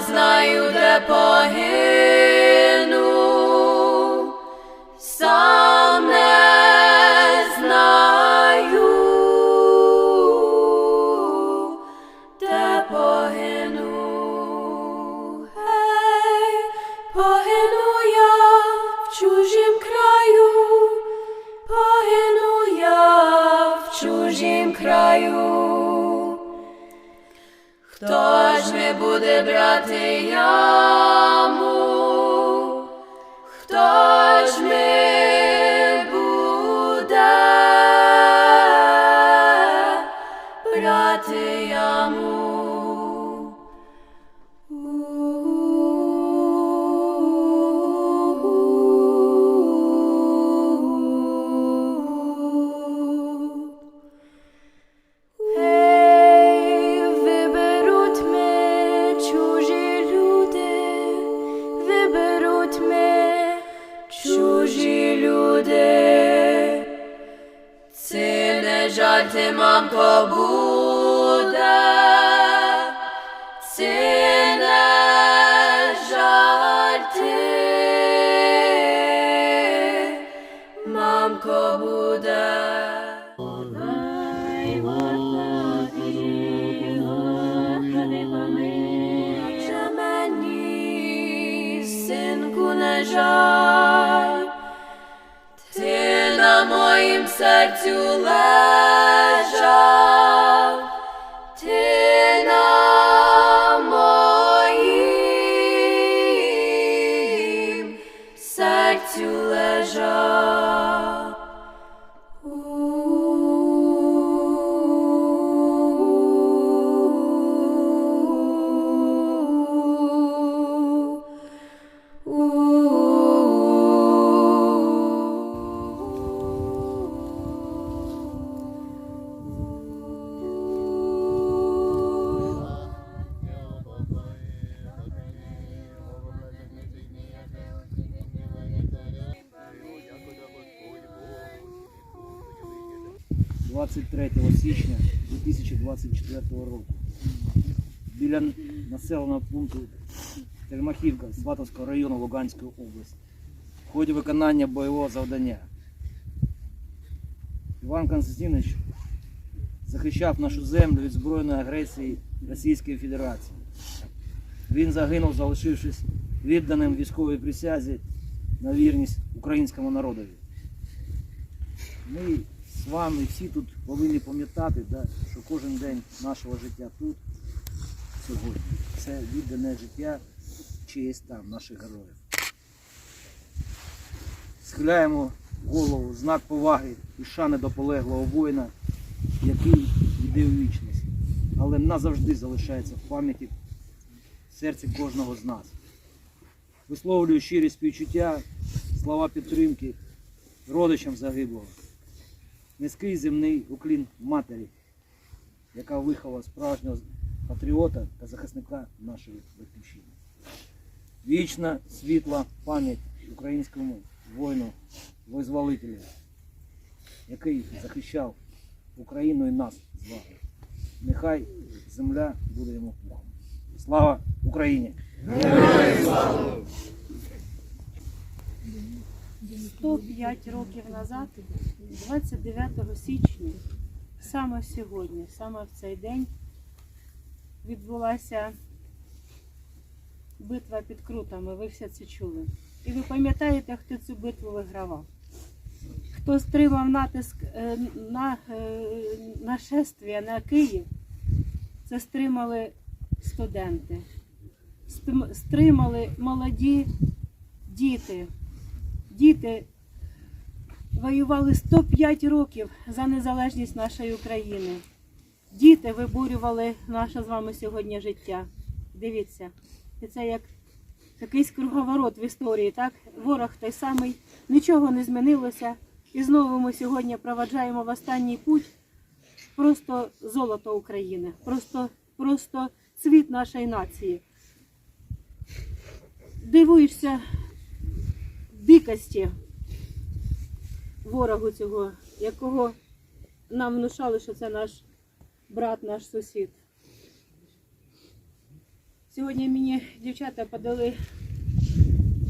знаю, де погину, не буде брати яму? Це не жаль, ти, мамко, буде. Це не жаль, ти, мамко, буде. Вже мені, синку, не жаль, серцю лежав, 23 січня 2024 року біля населеного пункту Тельмахівка Сватовського району Луганської області в ході виконання бойового завдання. Іван Константинович захищав нашу землю від збройної агресії Російської Федерації. Він загинув, залишившись відданим військовій присязі на вірність українському народові. Ми з вами всі тут повинні пам'ятати, да, що кожен день нашого життя тут, сьогодні, це віддане життя чиєсь там наших героїв. Схиляємо голову, знак поваги і шани до полеглого воїна, який йде у вічність, але назавжди залишається в пам'яті в серці кожного з нас. Висловлюю щирі співчуття, слова підтримки родичам загиблого. Низький земний уклін матері, яка виховала справжнього патріота та захисника нашої батьківщини. Вічна світла пам'ять українському воїну визволителю, який захищав Україну і нас з вами. Нехай земля буде йому пухом. Слава Україні! 105 років назад, 29 січня, саме сьогодні, саме в цей день, відбулася битва під крутами. Ви все це чули. І ви пам'ятаєте, хто цю битву вигравав? Хто стримав натиск е, на е, нашествия на Київ? Це стримали студенти, стримали молоді діти. Діти воювали 105 років за незалежність нашої України. Діти вибурювали наше з вами сьогодні життя. Дивіться, і це як якийсь круговорот в історії, так? Ворог той самий, нічого не змінилося. І знову ми сьогодні проваджаємо в останній путь просто золото України, просто, просто цвіт нашої нації. Дивуєшся дикості ворогу цього, якого нам внушали, що це наш брат, наш сусід. Сьогодні мені дівчата подали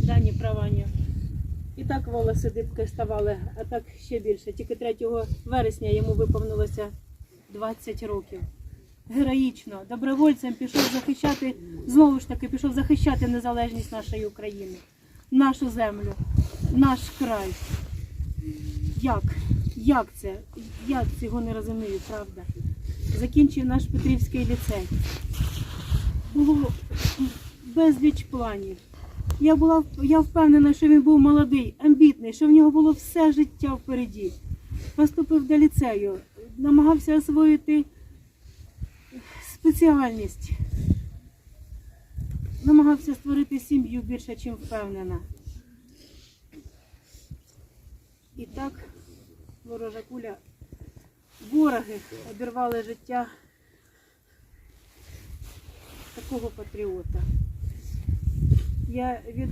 дані правання. І так волоси дибки ставали, а так ще більше. Тільки 3 вересня йому виповнилося 20 років. Героїчно, добровольцем пішов захищати, знову ж таки, пішов захищати незалежність нашої України, нашу землю, наш край. Як? Як це? Я цього не розумію, правда. Закінчив наш Петрівський ліцей. Було безліч планів. Я була я впевнена, що він був молодий, амбітний, що в нього було все життя впереді. Поступив до ліцею, намагався освоїти спеціальність. Намагався створити сім'ю більше, чим впевнена. І так ворожа куля. Вороги обірвали життя такого патріота. Я від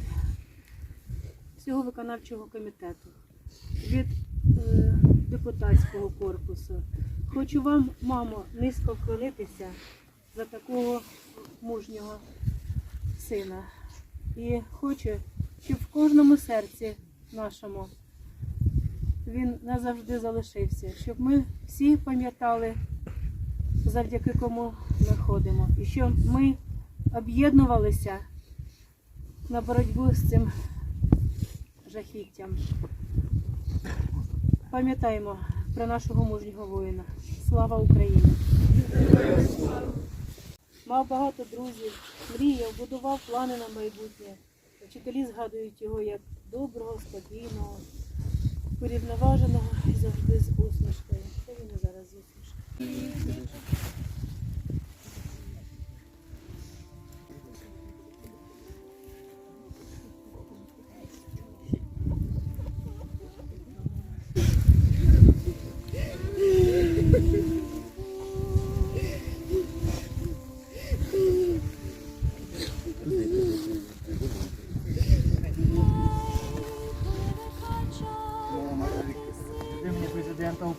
всього виконавчого комітету, від е, депутатського корпусу хочу вам, мамо, низько вклонитися за такого мужнього сина. І хочу, щоб в кожному серці нашому він назавжди залишився, щоб ми всі пам'ятали, завдяки кому ми ходимо, і щоб ми об'єднувалися на боротьбу з цим жахіттям. Пам'ятаємо про нашого мужнього воїна. Слава Україні! Мав багато друзів, мріяв, будував плани на майбутнє. Вчителі згадують його як доброго, спокійного, порівноваженого і завжди з усмішкою. Це він зараз з усмішкою.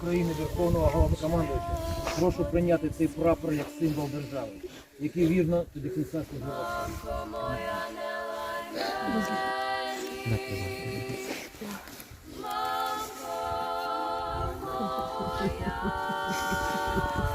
України, Верховного Головнокомандуюча, прошу прийняти цей прапор як символ держави, який вірно до кінця служив. Сам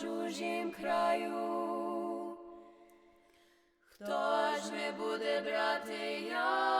чужім краю. Хто ж не буде брати я?